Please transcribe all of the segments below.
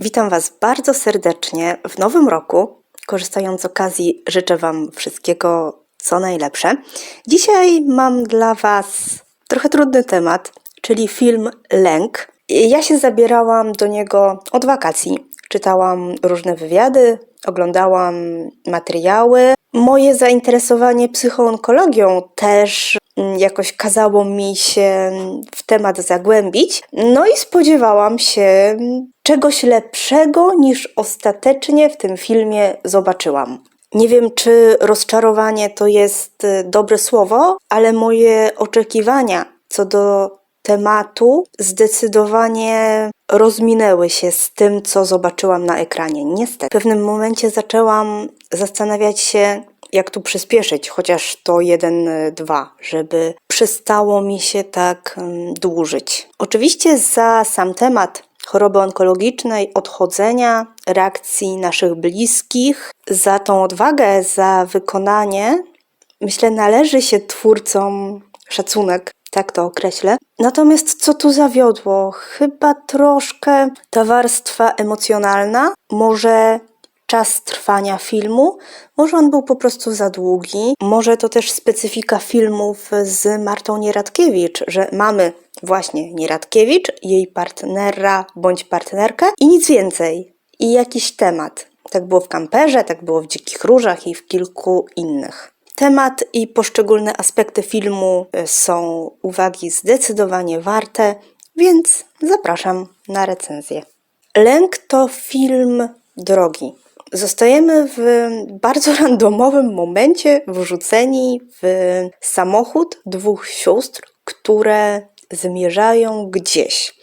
Witam Was bardzo serdecznie w nowym roku. Korzystając z okazji, życzę Wam wszystkiego co najlepsze. Dzisiaj mam dla Was trochę trudny temat, czyli film Lęk. Ja się zabierałam do niego od wakacji. Czytałam różne wywiady, oglądałam materiały. Moje zainteresowanie psychoonkologią też mm, jakoś kazało mi się w temat zagłębić. No i spodziewałam się czegoś lepszego niż ostatecznie w tym filmie zobaczyłam. Nie wiem, czy rozczarowanie to jest y, dobre słowo, ale moje oczekiwania co do tematu zdecydowanie rozminęły się z tym, co zobaczyłam na ekranie. Niestety, w pewnym momencie zaczęłam zastanawiać się, jak tu przyspieszyć, chociaż to jeden, y, dwa, żeby przestało mi się tak dłużyć. Oczywiście za sam temat choroby onkologicznej, odchodzenia, reakcji naszych bliskich, za tą odwagę, za wykonanie, myślę, należy się twórcom szacunek, tak to określę. Natomiast co tu zawiodło? Chyba troszkę ta warstwa emocjonalna, może czas trwania filmu, może on był po prostu za długi, może to też specyfika filmów z Martą Nieradkiewicz, że mamy właśnie Nieradkiewicz, jej partnera bądź partnerkę i nic więcej. I jakiś temat. Tak było w Kamperze, tak było w Dzikich Różach i w kilku innych. Temat i poszczególne aspekty filmu y, są uwagi zdecydowanie warte, więc zapraszam na recenzję. Lęk to film drogi. Zostajemy w bardzo randomowym momencie wrzuceni w samochód dwóch sióstr, które zmierzają gdzieś.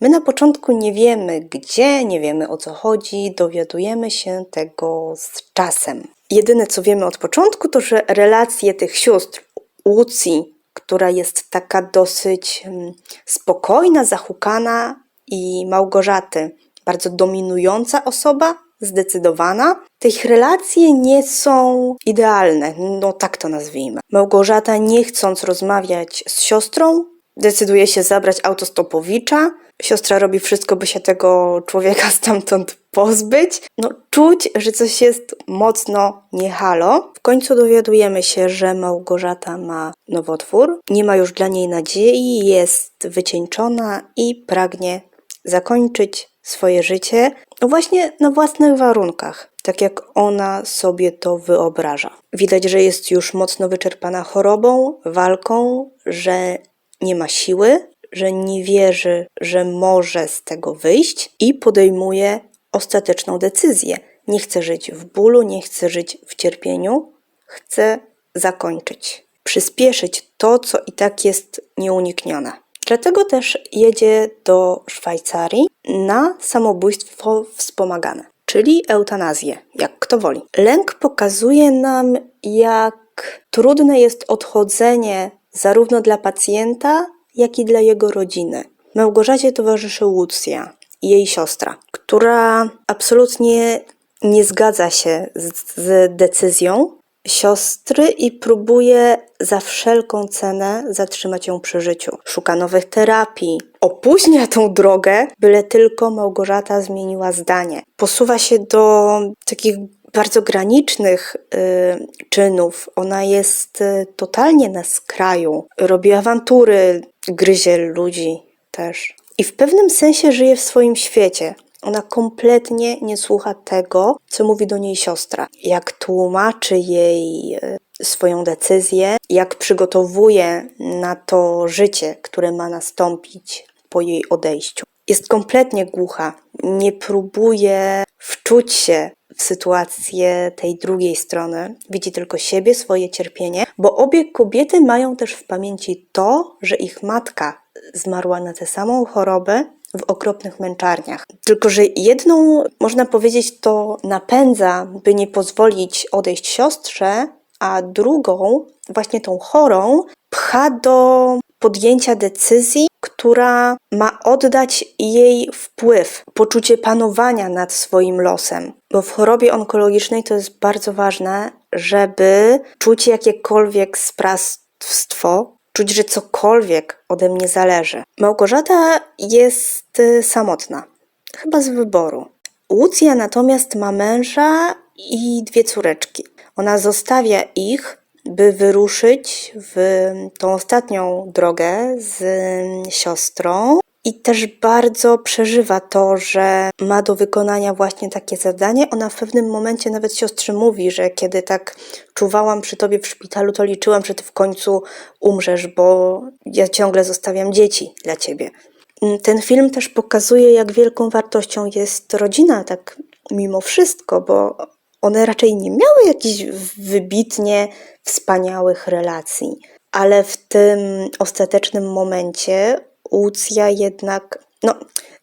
My na początku nie wiemy gdzie, nie wiemy o co chodzi, dowiadujemy się tego z czasem. Jedyne co wiemy od początku to, że relacje tych sióstr, Łucji, która jest taka dosyć mm, spokojna, zahukana, i Małgorzaty, bardzo dominująca osoba, zdecydowana. Te ich relacje nie są idealne, no tak to nazwijmy. Małgorzata, nie chcąc rozmawiać z siostrą, decyduje się zabrać autostopowicza. Siostra robi wszystko, by się tego człowieka stamtąd pozbyć. No, czuć, że coś jest mocno niehalo. W końcu dowiadujemy się, że Małgorzata ma nowotwór, nie ma już dla niej nadziei, jest wycieńczona i pragnie zakończyć swoje życie właśnie na własnych warunkach, tak jak ona sobie to wyobraża. Widać, że jest już mocno wyczerpana chorobą, walką, że nie ma siły, że nie wierzy, że może z tego wyjść i podejmuje ostateczną decyzję. Nie chce żyć w bólu, nie chce żyć w cierpieniu, chce zakończyć, przyspieszyć to, co i tak jest nieuniknione. Dlatego też jedzie do Szwajcarii na samobójstwo wspomagane, czyli eutanazję, jak kto woli. Lęk pokazuje nam, jak trudne jest odchodzenie zarówno dla pacjenta, jak i dla jego rodziny. Małgorzacie towarzyszy Łucja, jej siostra, która absolutnie nie zgadza się z, z decyzją siostry i próbuje za wszelką cenę zatrzymać ją przy życiu. Szuka nowych terapii, opóźnia tą drogę, byle tylko Małgorzata zmieniła zdanie. Posuwa się do takich bardzo granicznych y, czynów. Ona jest y, totalnie na skraju. Robi awantury, gryzie ludzi też. I w pewnym sensie żyje w swoim świecie. Ona kompletnie nie słucha tego, co mówi do niej siostra. Jak tłumaczy jej y, swoją decyzję, jak przygotowuje na to życie, które ma nastąpić po jej odejściu. Jest kompletnie głucha, nie próbuje wczuć się w sytuację tej drugiej strony, widzi tylko siebie, swoje cierpienie, bo obie kobiety mają też w pamięci to, że ich matka zmarła na tę samą chorobę w okropnych męczarniach. Tylko, że jedną, można powiedzieć, to napędza, by nie pozwolić odejść siostrze, a drugą, właśnie tą chorą, pcha do podjęcia decyzji, która ma oddać jej wpływ, poczucie panowania nad swoim losem. Bo w chorobie onkologicznej to jest bardzo ważne, żeby czuć jakiekolwiek sprawstwo, czuć, że cokolwiek ode mnie zależy. Małgorzata jest y, samotna, chyba z wyboru. Łucja natomiast ma męża i dwie córeczki. Ona zostawia ich, by wyruszyć w tą ostatnią drogę z siostrą. I też bardzo przeżywa to, że ma do wykonania właśnie takie zadanie. Ona w pewnym momencie nawet siostrze mówi, że kiedy tak czuwałam przy tobie w szpitalu, to liczyłam, że ty w końcu umrzesz, bo ja ciągle zostawiam dzieci dla ciebie. Ten film też pokazuje, jak wielką wartością jest rodzina, tak mimo wszystko, bo one raczej nie miały jakichś wybitnie wspaniałych relacji, ale w tym ostatecznym momencie Łucja jednak, no,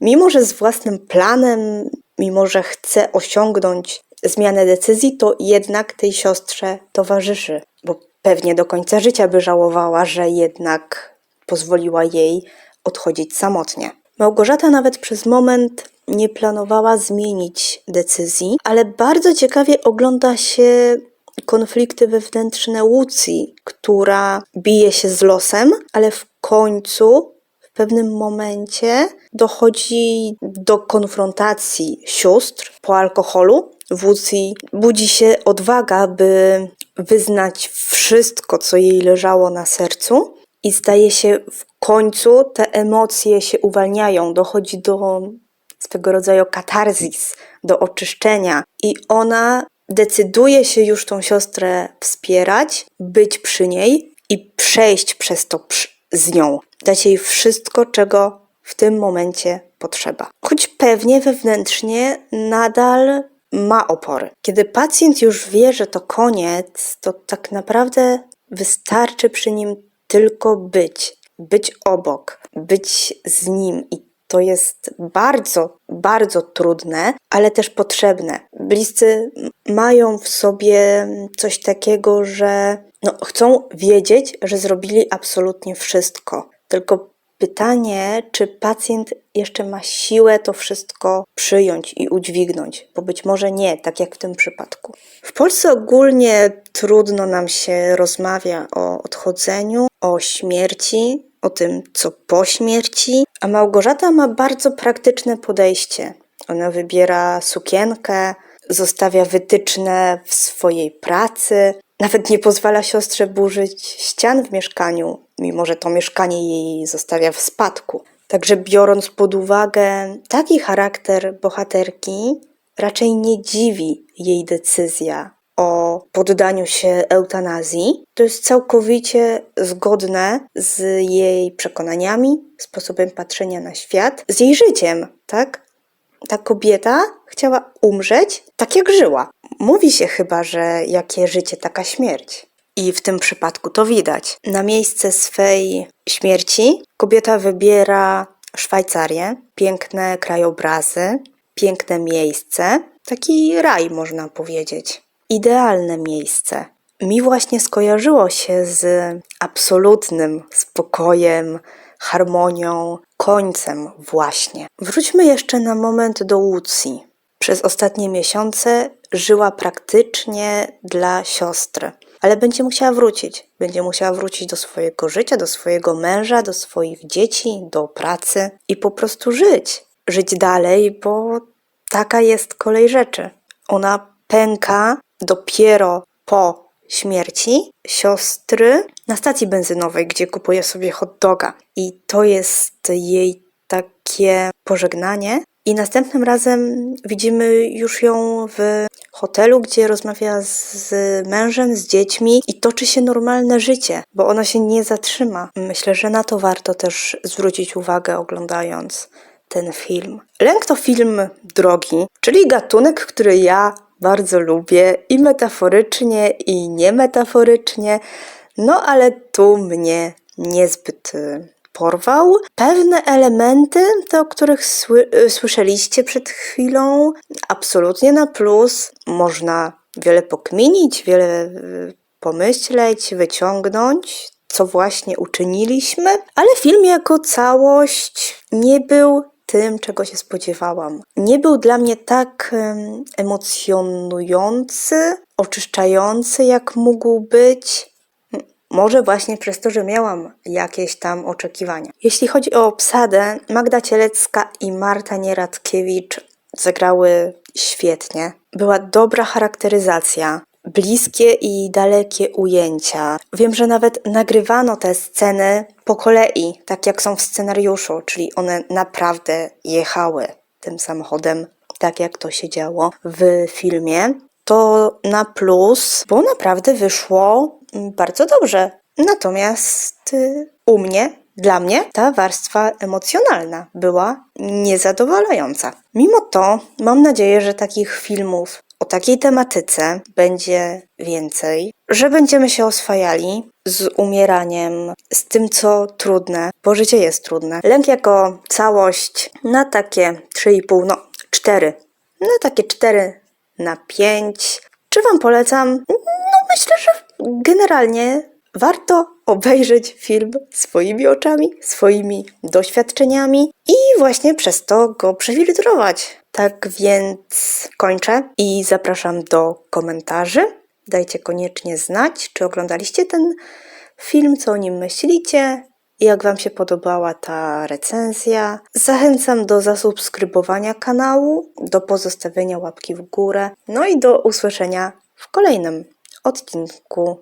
mimo że z własnym planem, mimo że chce osiągnąć zmianę decyzji, to jednak tej siostrze towarzyszy, bo pewnie do końca życia by żałowała, że jednak pozwoliła jej odchodzić samotnie. Małgorzata nawet przez moment nie planowała zmienić decyzji, ale bardzo ciekawie ogląda się konflikty wewnętrzne Łucji, która bije się z losem, ale w końcu pewnym momencie dochodzi do konfrontacji sióstr po alkoholu. W Łucji budzi się odwaga, by wyznać wszystko, co jej leżało na sercu, i zdaje się w końcu te emocje się uwalniają, dochodzi do swego rodzaju katarzis, do oczyszczenia i ona decyduje się już tą siostrę wspierać, być przy niej i przejść przez to z nią, dać jej wszystko, czego w tym momencie potrzeba. Choć pewnie wewnętrznie nadal ma opory. Kiedy pacjent już wie, że to koniec, to tak naprawdę wystarczy przy nim tylko być, być obok, być z nim i to jest bardzo, bardzo trudne, ale też potrzebne. Bliscy mają w sobie coś takiego, że no, chcą wiedzieć, że zrobili absolutnie wszystko. Tylko pytanie, czy pacjent jeszcze ma siłę to wszystko przyjąć i udźwignąć, bo być może nie, tak jak w tym przypadku. W Polsce ogólnie trudno nam się rozmawia o odchodzeniu, o śmierci, o tym, co po śmierci, a Małgorzata ma bardzo praktyczne podejście. Ona wybiera sukienkę, zostawia wytyczne w swojej pracy, nawet nie pozwala siostrze burzyć ścian w mieszkaniu, mimo że to mieszkanie jej zostawia w spadku. Także biorąc pod uwagę taki charakter bohaterki, raczej nie dziwi jej decyzja o poddaniu się eutanazji, to jest całkowicie zgodne z jej przekonaniami, sposobem patrzenia na świat, z jej życiem, tak? Ta kobieta chciała umrzeć tak, jak żyła. Mówi się chyba, że jakie życie, taka śmierć. I w tym przypadku to widać. Na miejsce swej śmierci kobieta wybiera Szwajcarię, piękne krajobrazy, piękne miejsce, taki raj można powiedzieć idealne miejsce. Mi właśnie skojarzyło się z absolutnym spokojem, harmonią, końcem właśnie. Wróćmy jeszcze na moment do Łucji. Przez ostatnie miesiące żyła praktycznie dla siostry, ale będzie musiała wrócić. Będzie musiała wrócić do swojego życia, do swojego męża, do swoich dzieci, do pracy i po prostu żyć. Żyć dalej, bo taka jest kolej rzeczy. Ona pęka dopiero po śmierci siostry na stacji benzynowej, gdzie kupuje sobie hot doga. I to jest jej takie pożegnanie. I następnym razem widzimy już ją w hotelu, gdzie rozmawia z mężem, z dziećmi i toczy się normalne życie, bo ono się nie zatrzyma. Myślę, że na to warto też zwrócić uwagę, oglądając ten film. Lęk to film drogi, czyli gatunek, który ja bardzo lubię i metaforycznie, i niemetaforycznie, no ale tu mnie niezbyt y, porwał. Pewne elementy, te o których sły y, słyszeliście przed chwilą, absolutnie na plus. Można wiele pokminić, wiele y, pomyśleć, wyciągnąć, co właśnie uczyniliśmy, ale film jako całość nie był tym, czego się spodziewałam. Nie był dla mnie tak emocjonujący, oczyszczający, jak mógł być. Może właśnie przez to, że miałam jakieś tam oczekiwania. Jeśli chodzi o obsadę, Magda Cielecka i Marta Nieradkiewicz zagrały świetnie. Była dobra charakteryzacja, bliskie i dalekie ujęcia. Wiem, że nawet nagrywano te sceny po kolei, tak jak są w scenariuszu, czyli one naprawdę jechały tym samochodem, tak jak to się działo w filmie. To na plus, bo naprawdę wyszło bardzo dobrze. Natomiast y, u mnie, dla mnie, ta warstwa emocjonalna była niezadowalająca. Mimo to mam nadzieję, że takich filmów o takiej tematyce będzie więcej, że będziemy się oswajali z umieraniem, z tym, co trudne, bo życie jest trudne. Lęk jako całość na takie 3,5, no 4, na takie 4 na 5. Czy Wam polecam? No myślę, że generalnie warto obejrzeć film swoimi oczami, swoimi doświadczeniami i właśnie przez to go przefiltrować. Tak więc kończę i zapraszam do komentarzy. Dajcie koniecznie znać, czy oglądaliście ten film, co o nim myślicie, jak Wam się podobała ta recenzja. Zachęcam do zasubskrybowania kanału, do pozostawienia łapki w górę, no i do usłyszenia w kolejnym odcinku.